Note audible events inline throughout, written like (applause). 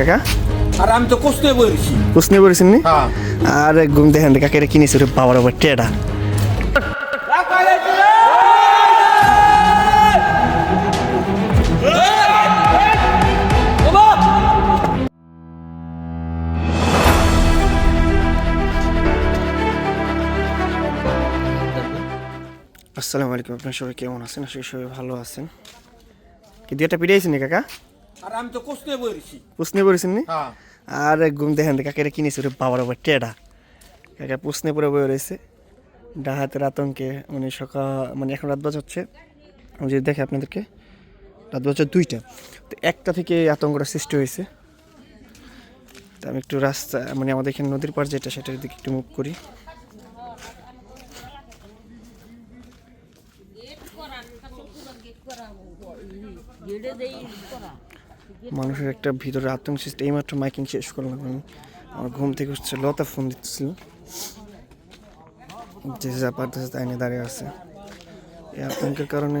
কাকা আর আমি তো বলেছি প্রশ্ন করেছেন নি আর ঘুম দেখেন কাকে এটা কিনেছে রে বাবার আবার টেডা। আসসালামু আলাইকুম আপনার সবাই কেমন আছেন? আসলে সবাই ভালো আছেন। কি দুইটা পিড়াইছেন নি কাকা? আর আমি তো নি? হ্যাঁ। আর ঘুম দেখেন কাকে এটা কিনেছে রে বাবার আবার টেডা। কাকা প্রশ্নে পড়ে বয়ে রয়েছে। ডাহাতের আতঙ্কে মানে সকাল মানে এখন রাত বাজ হচ্ছে। আমি যদি দেখে আপনাদেরকে রাত বাজ দুইটা। তো একটা থেকে এই আতঙ্কটা সৃষ্টি হয়েছে। তো আমি একটু রাস্তা মানে আমাদের এখানে নদীর পাড় যেটা সেটার দিকে একটু মুভ করি। মানুষের একটা ভিতরে আতঙ্ক সৃষ্টি এইমাত্র মাইকিং শেষ করলাম আমি। আমার ঘুম থেকে উঠছে, লতা ফোন দিচ্ছিল যে যা তাই নিয়ে দাঁড়িয়ে আছে। এই আতঙ্কের কারণে?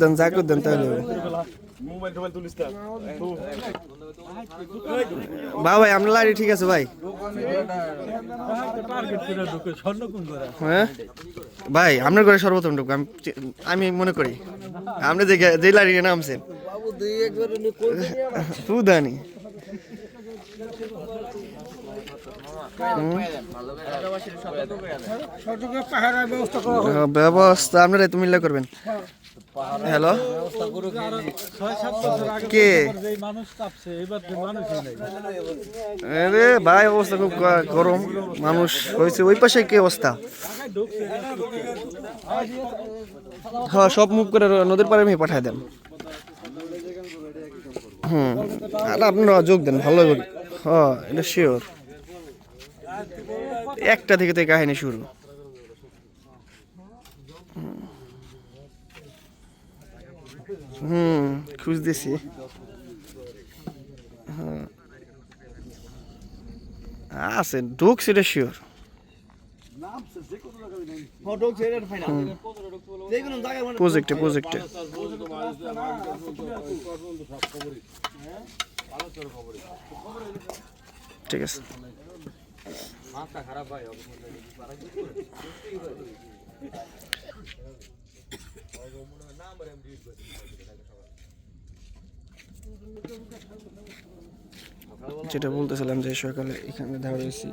দেন জাকত দেন তাহলে। বা ভাই আপনার লাড়ি ঠিক আছে ভাই। হ্যাঁ? ভাই আপনার ঘরে সর্বপ্রথম ঢুকবো আমি আমি মনে করি। আপনি যে যে লাড়ি নামছেন। ব্যবস্থা আপনারা তুমি করবেন। হ্যালো? কে? ভাই, অবস্থা খুব গরম। মানুষ হয়েছে। ওই পাশে কি অবস্থা? হ্যাঁ সব মুভ করে নদীর পাড়ে আমি পাঠাই দেন। হুম। আর আপনারা যোগ দেন, ভালো হ্যাঁ এটা শিওর একটা থেকে তো কাহিনী শুরু। হুম, খুঁজতেছি। হ্যাঁ। আছে ঢুকছে এটা শিওর প্রজেক্টে প্রজেক্টে ঠিক আছে। যেটা বলতেছিলাম যে সকালে এখানে দাঁড়িয়েছি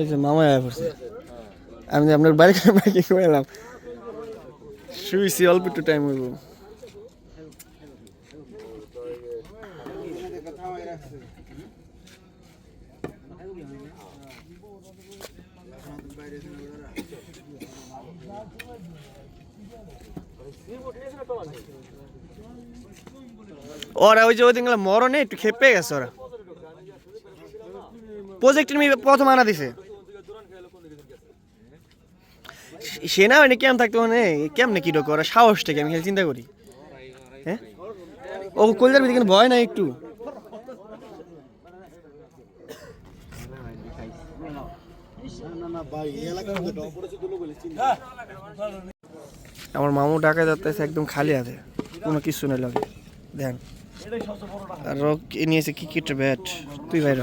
এই যে মামা আয়া পড়ছে। আমি যে আপনার বাড়ি বাইকে এলাম শুয়েছি অল্প একটু টাইম হইব। ওরা ওই যে ওই দিন মরণে একটু খেপে গেছে ওরা। প্রজেক্টের মেয়ে প্রথম আনা দিছে। সেনা মানে কেমন থাকতো মানে? কেমনে কি ওরা সাহস থেকে আমি চিন্তা করি। হ্যাঁ? ও কলজার ভিতরে ভয় নাই একটু? আমার মামু ডাকা যাচ্ছে, একদম খালি আছে। কোনো কিছু নেই লাগে। দেন। আর ও কি নিয়েছে ব্যাট? তুই ভাই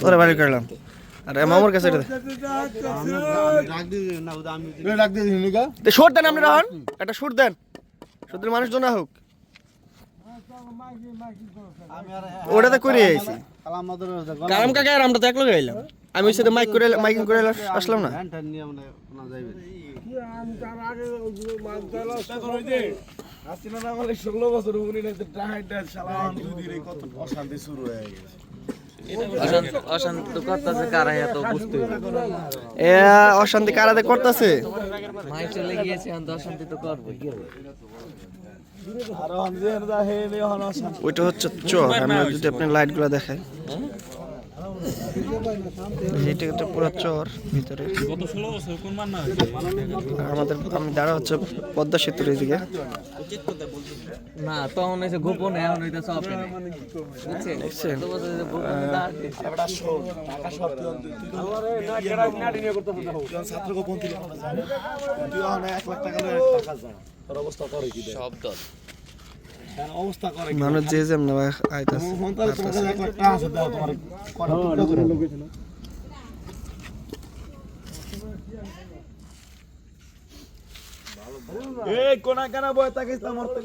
তোরা করলাম। আর মামুর কাছে এটা শোট দেন আপনি রাহন। একটা শোট দেন। মানুষ হোক। ওটাতে করে আইছি। কাকা আর আমরা তো এক লগে আইলাম। আমি ওই সাথে মাইক করে মাইকিং করে আসলাম না। ষোলো বছর উনি কত অশান্তি শুরু হয়ে গেছে। অশান্ত অশান্ত করতেছে কারা এত বুঝতে? এ অশান্তি কারাতে করতেছে? মাই চলে গিয়েছে অশান্তি তো করব ওইটা হচ্ছে চর আমরা যদি আপনি লাইটগুলো দেখাই এটা একটা পুরো চর ভিতরে। আমাদের আমি দাঁড়া হচ্ছে পদ্মা সেতুর এদিকে। না তখন হয়েছে গোপনে এখন ওপেনে বুঝছেন দেখছেন? তো বলছে যে গোপনে দাঁড়াতে। শব্দ মানুষ যে যেমন আইতাছে এই কোনা কেন বয় তাকিস না মরতে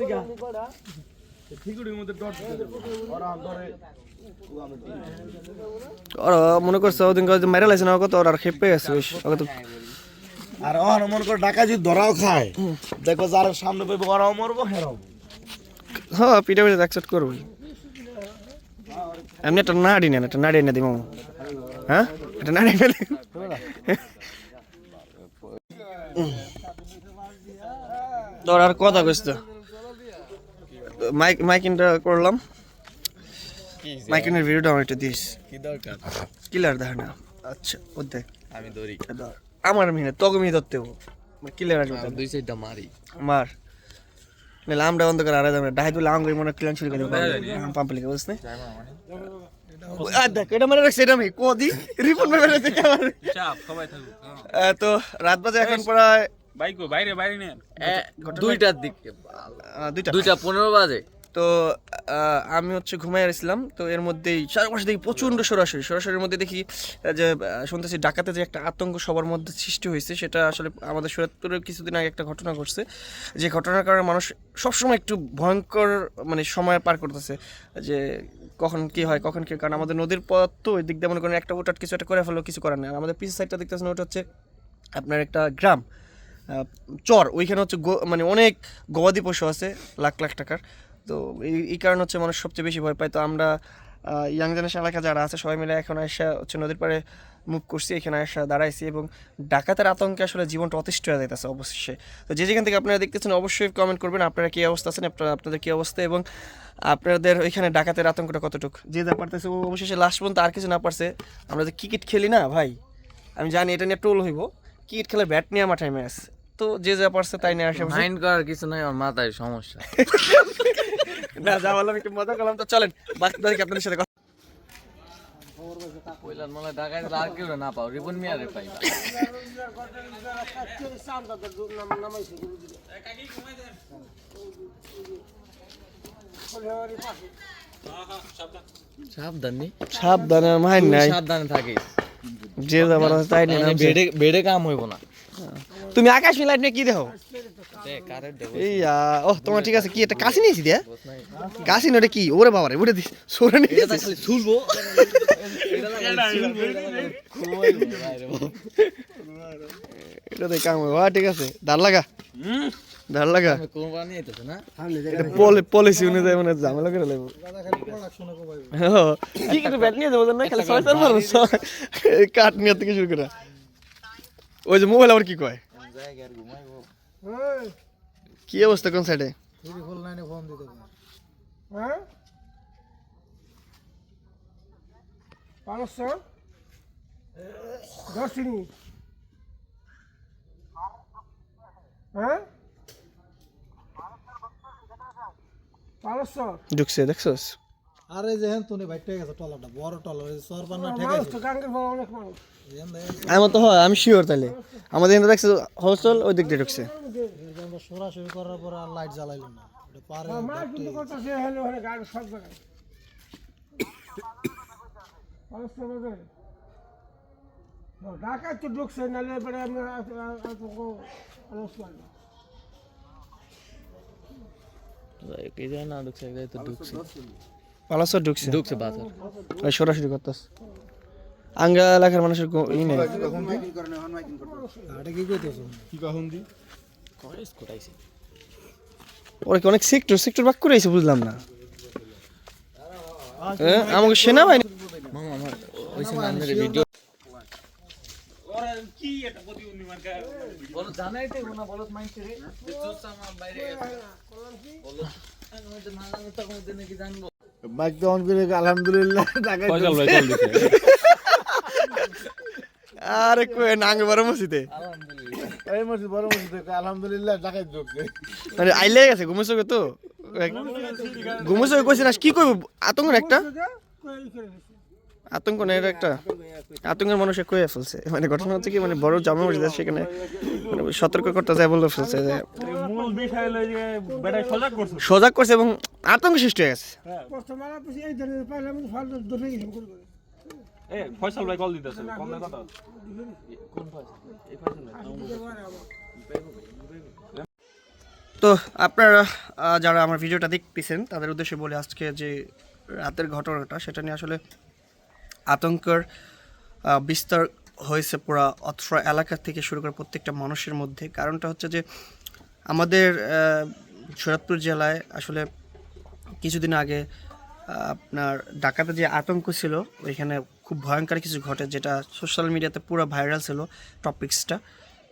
ওরা মনে করছে ওদিন মেরে লাইছে না কত ওরা আর খেপে গেছে বেশ ওকে তো আর ওর মন করে ডাকা যদি ধরাও খায়। দেখো যার সামনে পাইবো ওরাও মরবো হেরাও হ্যাঁ পিঠে পিঠে অ্যাকসেপ্ট করবই। এমনি একটা নাড়ি নেন একটা নাড়ি এনে দিব হ্যাঁ? একটা নাড়ি এনে দিই। তোর আর কথা কইস তো মাইক মাইকিংটা করলাম। মাইকিংয়ের ভিডিওটা আমার একটু দিস। কি দরকার? কিলার দেখ না। আচ্ছা ও দেখ। আমি দৌড়ি আমার মিনে তোকে মিনে ধরতে কিলার আসবে দুই সাইডটা মারি। মার। নাহলে আমরা অন্ধকার আরে যাবে ডাহাই তুলে আঙ্গুই মনে ক্লিয়ান শুরু করে দেবো। পাম্প লিখে বুঝছ দেখ এটা মানে রাখছে এটা আমি কদি রিপোর্ট মেরে রাখছে তো রাত বাজে এখন প্রায় বাইকো বাইরে বাইরে নেন। দুইটার দিকে। দুইটা। দুইটা পনেরো বাজে। তো আমি হচ্ছে ঘুমাই আসছিলাম তো এর মধ্যেই চারপাশে দেখি প্রচণ্ড সরাসরি। সরাসরির মধ্যে দেখি যে শুনতেছি ডাকাতে যে একটা আতঙ্ক সবার মধ্যে সৃষ্টি হয়েছে, সেটা আসলে আমাদের সুরতপুরে কিছুদিন আগে একটা ঘটনা ঘটছে। যে ঘটনার কারণে মানুষ সবসময় একটু ভয়ঙ্কর মানে সময় পার করতেছে। যে কখন কি হয়, কখন কি কারণ আমাদের নদীর পথ তো ওই দিক দিয়ে মনে করেন একটা হুটাট কিছু একটা করে ফেলো কিছু করার নেই। আর আমাদের পিছের সাইডটা দেখতেছেন, ওটা হচ্ছে আপনার একটা গ্রাম চর। ওইখানে হচ্ছে মানে অনেক গবাদি পশু আছে, লাখ লাখ টাকার। তো এই কারণে হচ্ছে মানুষ সবচেয়ে বেশি ভয় পায়। তো আমরা ইয়াং জেনারেশন এলাকা যারা আছে, সবাই মিলে এখন এসে হচ্ছে নদীর পাড়ে মুভ করছি, এখানে এসে দাঁড়াইছি এবং ডাকাতের আতঙ্কে আসলে জীবনটা অতিষ্ঠ হয়ে যাইতেছে অবশ্যই তো যে যেখান থেকে আপনারা দেখতেছেন, অবশ্যই কমেন্ট করবেন, আপনারা কী অবস্থা আছেন, আপনারা, আপনাদের কী অবস্থা এবং আপনাদের ওইখানে ডাকাতের আতঙ্কটা কতটুকু? যে যা পারতেছে অবশেষে লাস্ট পর্যন্ত আর কিছু না পারছে। আমরা যে ক্রিকেট খেলি না, ভাই, আমি জানি এটা নিয়ে টোল হইব। ক্রিকেট খেলার ব্যাট নিয়ে আমার টাইমে ম্যাচ তো যে যা পারছে তাই নিয়ে আসে মাইন্ড করার কিছু নাই আমার মাথায় সমস্যা। (laughs) না যা বললাম একটু মজা করলাম। তো চলেন বাকি বাকি আপনাদের সাথে কথা মলে ঢাকায় আর কেউ না পাও মিয়ারে পাইবা। সাবধান। মাইন নাই। সাবধানে থাকিস। যে যা পারছে তাই নিয়ে নামছে। বেডে বেডে কাম হইব না। তুমি আকাশ লাইট নিয়ে কি দেখো? এই ও তোমার ঠিক আছে কি এটা কাশি নিয়েছি দিয়া? কাশি ওটা কি? ওরে বাবারে ওটা দিস সরে নিয়ে ছুলবো এটা দেখ কাম হবে। হ্যাঁ ঠিক আছে ধার লাগা। ধার লাগা। এটা পলিসি অনুযায়ী মানে ঝামেলা করে লাগবে কি ব্যাট নিয়ে যাব না খালি ছয় চার মারো কাঠ নিয়ে থেকে শুরু করে। ওই যে মোবাইল আবার কি কয়? কি অবস্থা কোন সাইডে হ্যাঁ? পাঁচশো দশ চিনি হ্যাঁ? পাঁচশো ঢুকছে দেখছস? আরে যেহেন তুমি বাইটে গেছে টলাটা বড় টলা ওই সরবার না ঠেকাই মানুষ তো বড় অনেক মানুষ। আমার তো হয় আমি শিওর তাহলে আমাদের এখানে দেখছে হোস্টেল ওই দিক দিয়ে ঢুকছে। আমরা সরাসরি করার পর আর লাইট জ্বালাইলো না এটা পারে মা কিন্তু করতেছে হেলে ওখানে গাড়ি সব জায়গায়। ঢাকা তো ঢুকছে নাহলে এবারে আমি আলোচনা কে জানে না। ঢুকছে এক জায়গায় তো ঢুকছে। পালাসো ঢুকছে। ঢুকছে বাজার ওই সরাসরি করতেস আঙ্গা এলাকার মানুষের ই নেই। কি কোটাইছে। ওরা কি অনেক সেক্টর সেক্টর বাক করে আইছে বুঝলাম না। আমাকে সেনাবাহিনী মামা ভিডিও না মাইছে রে। বাইরে না কি জানব অন করে আলহামদুলিল্লাহ টাকা আরে কই নাঙ্গে বড় মসজিদে? এই মসজিদ বড় মসজিদ আলহামদুলিল্লাহ টাকা ঢুকছে। মানে আইলে গেছে ঘুমেছে তো? ঘুমেছে কইছে না কি কইব? আতঙ্ক একটা? আতঙ্ক না এটা একটা। আতঙ্কের মানুষে কয়ে ফেলছে। মানে ঘটনা হচ্ছে কি মানে বড় জামা মসজিদ সেখানে মানে সতর্ক করতে যায় বলে ফেলছে যে সজাগ করছে। এবং আতঙ্ক সৃষ্টি হয়ে গেছে। ফয়সাল ভাই কল দিতেছে তো আপনারা যারা আমার ভিডিওটা দেখতেছেন তাদের উদ্দেশ্যে বলে আজকে যে রাতের ঘটনাটা সেটা নিয়ে আসলে আতঙ্কের বিস্তার হয়েছে পুরা অত্র এলাকা থেকে শুরু করে প্রত্যেকটা মানুষের মধ্যে। কারণটা হচ্ছে যে আমাদের শরৎপুর জেলায় আসলে কিছুদিন আগে আপনার ডাকাতে যে আতঙ্ক ছিল, ওইখানে খুব ভয়ঙ্কর কিছু ঘটে, যেটা সোশ্যাল মিডিয়াতে পুরো ভাইরাল ছিল টপিক্সটা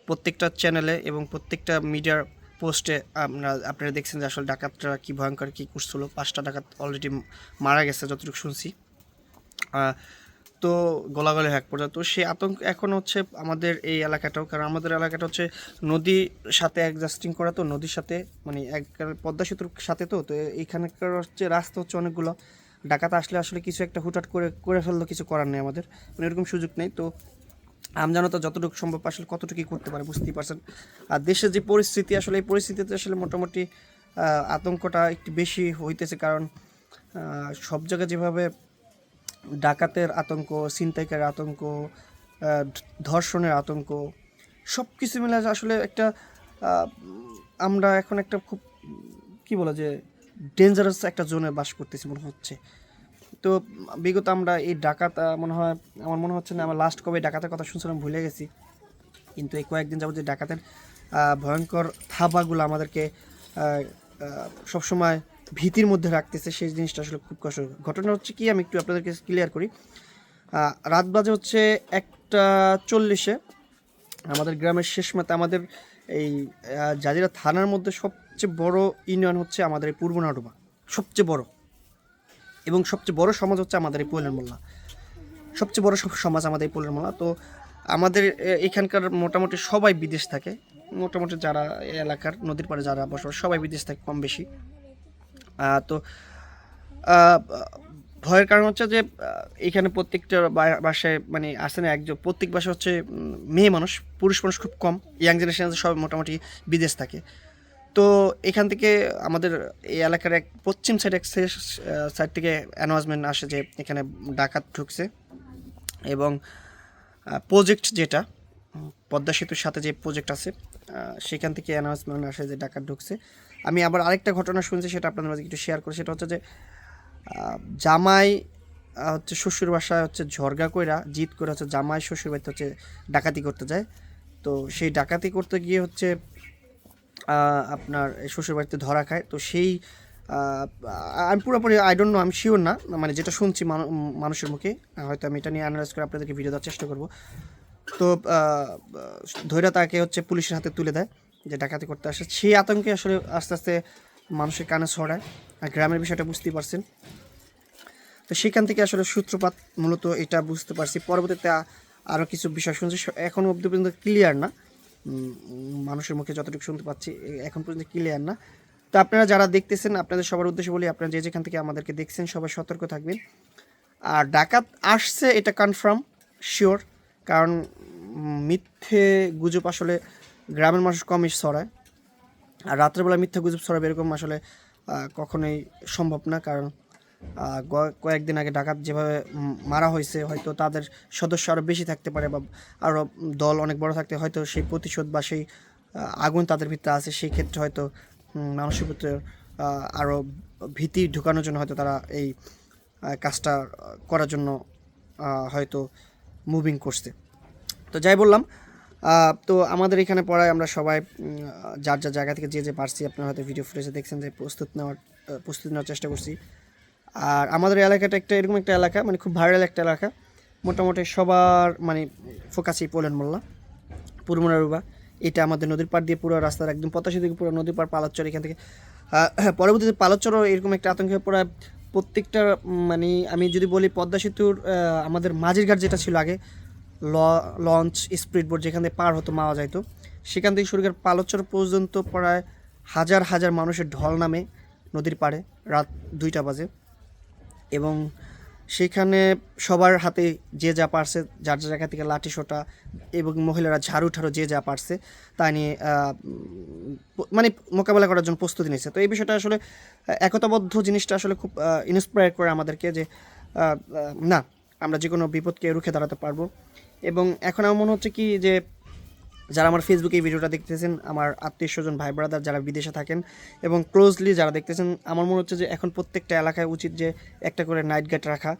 প্রত্যেকটা চ্যানেলে এবং প্রত্যেকটা মিডিয়ার পোস্টে আপনারা আপনারা দেখছেন যে আসলে ডাকাতরা কী ভয়ঙ্কর কী করছিল। পাঁচটা ডাকাত অলরেডি মারা গেছে, যতটুকু শুনছি। তো গোলাগলি এক পর্যন্ত। তো সেই আতঙ্ক এখন হচ্ছে আমাদের এই এলাকাটাও, কারণ আমাদের এলাকাটা হচ্ছে নদীর সাথে অ্যাডজাস্টিং করা তো, নদীর সাথে মানে এক পদ্মা সেতুর সাথে তো তো এইখানকার হচ্ছে রাস্তা হচ্ছে অনেকগুলো। ডাকাত আসলে আসলে কিছু একটা হুটহাট করে করে ফেলল, কিছু করার নেই আমাদের। মানে এরকম সুযোগ নেই, তো আমজনতা যতটুকু সম্ভব আসলে কতটুকু করতে পারে বুঝতেই পারছেন। আর দেশের যে পরিস্থিতি, আসলে এই পরিস্থিতিতে আসলে মোটামুটি আতঙ্কটা একটু বেশি হইতেছে, কারণ সব জায়গায় যেভাবে ডাকাতের আতঙ্ক, ছিনতাইকারের আতঙ্ক ধর্ষণের আতঙ্ক সব কিছু মিলে আসলে একটা আমরা এখন একটা খুব, কি বলা যে ডেঞ্জারাস একটা জোনে বাস করতেছি মনে হচ্ছে। তো বিগত আমরা এই ডাকাত মনে হয়, আমার মনে হচ্ছে না, আমার লাস্ট কবে ডাকাতের কথা শুনছিলাম, ভুলে গেছি। কিন্তু এই কয়েকদিন যাবত যে ডাকাতের ভয়ঙ্কর থাবাগুলো আমাদেরকে সবসময় ভীতির মধ্যে রাখতেছে, সেই জিনিসটা আসলে খুব কষ্ট ঘটনা হচ্ছে কি, আমি একটু আপনাদেরকে ক্লিয়ার করি। রাত বাজে হচ্ছে একটা চল্লিশে। আমাদের গ্রামের শেষ মাতে আমাদের এই জাজিরা থানার মধ্যে সবচেয়ে বড় ইউনিয়ন হচ্ছে আমাদের এই পূর্ব সবচেয়ে বড়। এবং সবচেয়ে বড় সমাজ হচ্ছে আমাদের এই পোলের মোল্লা। সবচেয়ে বড় সমাজ আমাদের এই পোলের মোল্লা। তো আমাদের এখানকার মোটামুটি সবাই বিদেশ থাকে। মোটামুটি যারা এলাকার নদীর পাড়ে যারা বসবাস, সবাই বিদেশ থাকে কম বেশি। তো ভয়ের কারণ হচ্ছে যে এখানে প্রত্যেকটা বাসায় মানে আসে না একজন, প্রত্যেক বাসায় হচ্ছে মেয়ে মানুষ, পুরুষ মানুষ খুব কম, ইয়াং জেনারেশন সব মোটামুটি বিদেশ থাকে। তো এখান থেকে আমাদের এই এলাকার এক পশ্চিম সাইড এক সাইড থেকে অ্যানাউন্সমেন্ট আসে যে, এখানে ডাকাত ঢুকছে এবং প্রজেক্ট যেটা, পদ্মা সেতুর সাথে যে প্রজেক্ট আছে সেখান থেকে অ্যানাউন্সমেন্ট আসে যে, ডাকাত ঢুকছে। আমি আবার আরেকটা ঘটনা শুনছি, সেটা আপনাদের মাঝে একটু শেয়ার করি, সেটা হচ্ছে যে জামাই হচ্ছে শ্বশুর বাসায় হচ্ছে ঝরগা কইরা জিত করে হচ্ছে জামাই শ্বশুর বাড়িতে হচ্ছে ডাকাতি করতে যায়। তো সেই ডাকাতি করতে গিয়ে হচ্ছে আপনার শ্বশুর বাড়িতে ধরা খায়। তো সেই আমি পুরোপুরি আই ডোন্ট নো আমি শিওর না। মানে যেটা শুনছি মানুষের মুখে, হয়তো আমি এটা নিয়ে অ্যানালাইজ করে আপনাদেরকে ভিডিও দেওয়ার চেষ্টা করব। তো ধৈর্য তাকে হচ্ছে পুলিশের হাতে তুলে দেয়। যে ডাকাতি করতে আসে, সেই আতঙ্কে আসলে আস্তে আস্তে মানুষের কানে ছড়ায়। আর গ্রামের বিষয়টা বুঝতেই পারছেন। তো সেখান থেকে আসলে সূত্রপাত মূলত এটা বুঝতে পারছি। পরবর্তীতে আরও কিছু বিষয় শুনছি। এখনও অবধি পর্যন্ত ক্লিয়ার না। মানুষের মুখে যতটুকু শুনতে পাচ্ছি এখন পর্যন্ত ক্লিয়ার না। তো আপনারা যারা দেখতেছেন, আপনাদের সবার উদ্দেশ্যে বলি, আপনারা যে যেখান থেকে আমাদেরকে দেখছেন, সবাই সতর্ক থাকবেন। আর ডাকাত আসছে, এটা কনফার্ম শিওর কারণ মিথ্যে গুজব আসলে গ্রামের মানুষ কমই ছড়ায়। আর রাত্রেবেলা মিথ্যা গুজব ছড়াবে এরকম আসলে কখনোই সম্ভব না। কারণ কয়েকদিন আগে ডাকাত যেভাবে মারা হয়েছে, হয়তো তাদের সদস্য আরও বেশি থাকতে পারে বা আরও দল অনেক বড় থাকতে হয়তো সেই প্রতিশোধ বা সেই আগুন তাদের ভিতরে আছে, সেই ক্ষেত্রে হয়তো মানুষের ভিতরে আরও ভীতি ঢুকানোর জন্য হয়তো তারা এই কাজটা করার জন্য হয়তো মুভিং করছে। তো যাই বললাম তো আমাদের এখানে পড়ায় আমরা সবাই যার যার জায়গা থেকে যে যে পারছি, আপনারা হয়তো ভিডিও ফুটেজে দেখছেন যে প্রস্তুত নেওয়ার প্রস্তুতি নেওয়ার চেষ্টা করছি। আর আমাদের এলাকাটা একটা এরকম একটা এলাকা মানে খুব ভাইরাল একটা এলাকা। মোটামুটি সবার মানে ফোকাসই পোলেন মোল্লা পুরমনারুবা এটা আমাদের নদীর পাড় দিয়ে পুরো রাস্তার একদম পতাশি থেকে পুরো নদীর পাড় পালাচ্চর এখান থেকে। পরবর্তীতে পালাচ্চরও এরকম একটা আতঙ্কে পড়া প্রত্যেকটা মানে আমি যদি বলি পদ্মা সেতুর আমাদের মাঝির ঘাট যেটা ছিল আগে লঞ্চ স্পিড বোট যেখান থেকে পার হতো, মাওয়া যাইতো, সেখান থেকে শুরু করে পালচর পর্যন্ত প্রায় হাজার হাজার মানুষের ঢল নামে নদীর পাড়ে, রাত দুইটা বাজে। এবং সেখানে সবার হাতে যে যা পারছে, যার যার জায়গা থেকে লাঠি সোটা এবং মহিলারা ঝাড়ু ঠাড়ু যে যা পারছে, তা নিয়ে মানে মোকাবেলা করার জন্য প্রস্তুতি নিয়েছে। তো এই বিষয়টা আসলে একতাবদ্ধ জিনিসটা আসলে খুব ইন্সপায়ার করে আমাদেরকে যে না, আমরা যে কোনো বিপদকে রুখে দাঁড়াতে পারব। এবং এখন আমার মনে হচ্ছে কি যে যারা আমার ফেসবুকে এই ভিডিওটা দেখতেছেন, আমার আত্মীয় স্বজন, ভাই ব্রাদার যারা বিদেশে থাকেন এবং ক্লোজলি যারা দেখতেছেন, আমার মনে হচ্ছে যে এখন প্রত্যেকটা এলাকায় উচিত যে একটা করে নাইট গার্ড রাখা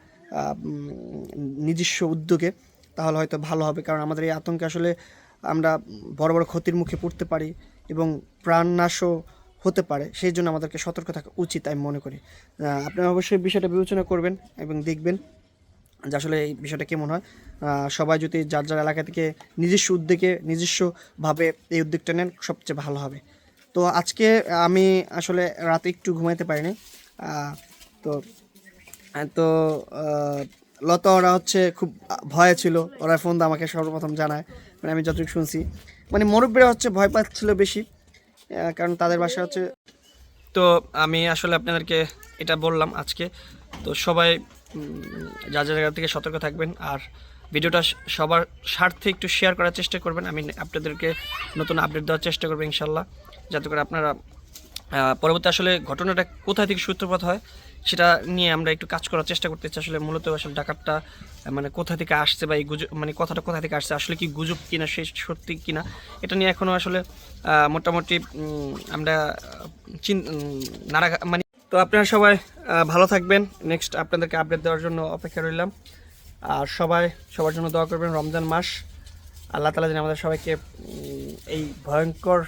নিজস্ব উদ্যোগে, তাহলে হয়তো ভালো হবে। কারণ আমাদের এই আতঙ্কে আসলে আমরা বড় বড় ক্ষতির মুখে পড়তে পারি এবং প্রাণনাশও হতে পারে। সেই জন্য আমাদেরকে সতর্ক থাকা উচিত, আমি মনে করি। আপনারা অবশ্যই বিষয়টা বিবেচনা করবেন এবং দেখবেন। যে আসলে এই বিষয়টা কেমন হয়। সবাই যদি যার যার এলাকা থেকে নিজস্ব উদ্যোগে, নিজস্বভাবে এই উদ্যোগটা নেন, সবচেয়ে ভালো হবে। তো আজকে আমি আসলে রাতে একটু ঘুমাইতে পারিনি। তো তো লতা ওরা হচ্ছে খুব ভয়ে ছিল। ওরা ফোন আমাকে সর্বপ্রথম জানায়। মানে আমি যতটুকু শুনছি। মানে মুরব্বীরা হচ্ছে ভয় পাচ্ছিল বেশি। কারণ তাদের বাসা হচ্ছে তো আমি আসলে আপনাদেরকে এটা বললাম আজকে। তো সবাই যা যা জায়গা থেকে সতর্ক থাকবেন আর ভিডিওটা সবার স্বার্থে একটু শেয়ার করার চেষ্টা করবেন। আমি আপনাদেরকে নতুন আপডেট দেওয়ার চেষ্টা করব ইনশাল্লাহ। যাতে করে আপনারা পরবর্তী আসলে ঘটনাটা কোথায় থেকে সূত্রপাত হয় সেটা নিয়ে আমরা একটু কাজ করার চেষ্টা করতেছি আসলে মূলত আসলে ডাকাতটা মানে কোথা থেকে আসছে বা এই গুজব মানে কথাটা কোথা থেকে আসছে, আসলে কি গুজব কিনা, সে সত্যি কিনা, এটা নিয়ে এখনও আসলে মোটামুটি আমরা চিন নাড়া মানে তো আপনারা সবাই ভালো থাকবেন। নেক্সট আপনাদেরকে আপডেট দেওয়ার জন্য অপেক্ষা রইলাম। আর সবাই, সবার জন্য দোয়া করবেন রমজান মাস। আল্লাহ তালা যেন আমাদের সবাইকে এই ভয়ঙ্কর,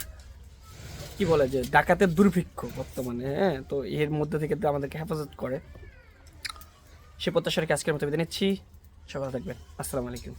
কি বলে যে, ডাকাতের দুর্ভিক্ষ বর্তমানে হ্যাঁ? তো এর মধ্যে থেকে আমাদেরকে হেফাজত করে। সে প্রত্যাশাকে আজকের মতো বিদায় নিচ্ছি। সবাই থাকবেন। আসসালামু আলাইকুম।